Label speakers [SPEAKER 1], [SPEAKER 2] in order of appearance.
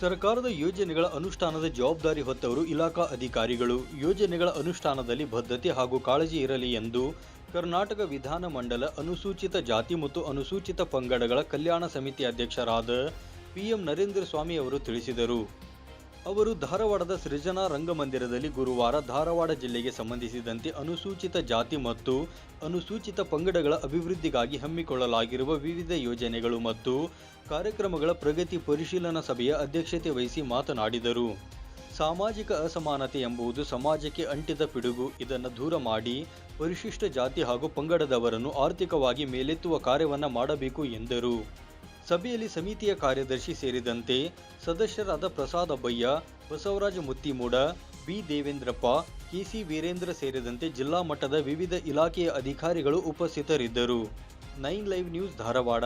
[SPEAKER 1] ಸರ್ಕಾರದ ಯೋಜನೆಗಳ ಅನುಷ್ಠಾನದ ಜವಾಬ್ದಾರಿ ಹೊತ್ತವರು ಇಲಾಖಾ ಅಧಿಕಾರಿಗಳು. ಯೋಜನೆಗಳ ಅನುಷ್ಠಾನದಲ್ಲಿ ಬದ್ಧತೆ ಹಾಗೂ ಕಾಳಜಿ ಇರಲಿ ಎಂದು ಕರ್ನಾಟಕ ವಿಧಾನ ಮಂಡಲ ಅನುಸೂಚಿತ ಜಾತಿ ಮತ್ತು ಅನುಸೂಚಿತ ಪಂಗಡಗಳ ಕಲ್ಯಾಣ ಸಮಿತಿ ಅಧ್ಯಕ್ಷರಾದ ಪಿಎಂ ನರೇಂದ್ರ ಸ್ವಾಮಿ ಅವರು ತಿಳಿಸಿದರು. ಅವರು ಧಾರವಾಡದ ಸೃಜನಾ ರಂಗಮಂದಿರದಲ್ಲಿ ಗುರುವಾರ ಧಾರವಾಡ ಜಿಲ್ಲೆಗೆ ಸಂಬಂಧಿಸಿದಂತೆ ಅನುಸೂಚಿತ ಜಾತಿ ಮತ್ತು ಅನುಸೂಚಿತ ಪಂಗಡಗಳ ಅಭಿವೃದ್ಧಿಗಾಗಿ ಹಮ್ಮಿಕೊಳ್ಳಲಾಗಿರುವ ವಿವಿಧ ಯೋಜನೆಗಳು ಮತ್ತು ಕಾರ್ಯಕ್ರಮಗಳ ಪ್ರಗತಿ ಪರಿಶೀಲನಾ ಸಭೆಯ ಅಧ್ಯಕ್ಷತೆ ವಹಿಸಿ ಮಾತನಾಡಿದರು. ಸಾಮಾಜಿಕ ಅಸಮಾನತೆ ಎಂಬುದು ಸಮಾಜಕ್ಕೆ ಅಂಟಿದ ಪಿಡುಗು. ಇದನ್ನು ದೂರ ಮಾಡಿ ಪರಿಶಿಷ್ಟ ಜಾತಿ ಹಾಗೂ ಪಂಗಡದವರನ್ನು ಆರ್ಥಿಕವಾಗಿ ಮೇಲೆತ್ತುವ ಕಾರ್ಯವನ್ನು ಮಾಡಬೇಕು ಎಂದರು. ಸಭೆಯಲ್ಲಿ ಸಮಿತಿಯ ಕಾರ್ಯದರ್ಶಿ ಸೇರಿದಂತೆ ಸದಸ್ಯರಾದ ಪ್ರಸಾದ ಅಬ್ಬಯ್ಯ, ಬಸವರಾಜ ಮುತ್ತಿಮೂಡ, ಬಿ. ದೇವೇಂದ್ರಪ್ಪ ಕೆಸಿ ವೀರೇಂದ್ರ ಸೇರಿದಂತೆ ಜಿಲ್ಲಾ ಮಟ್ಟದ ವಿವಿಧ ಇಲಾಖೆಯ ಅಧಿಕಾರಿಗಳು ಉಪಸ್ಥಿತರಿದ್ದರು. Nine live news Dharwad.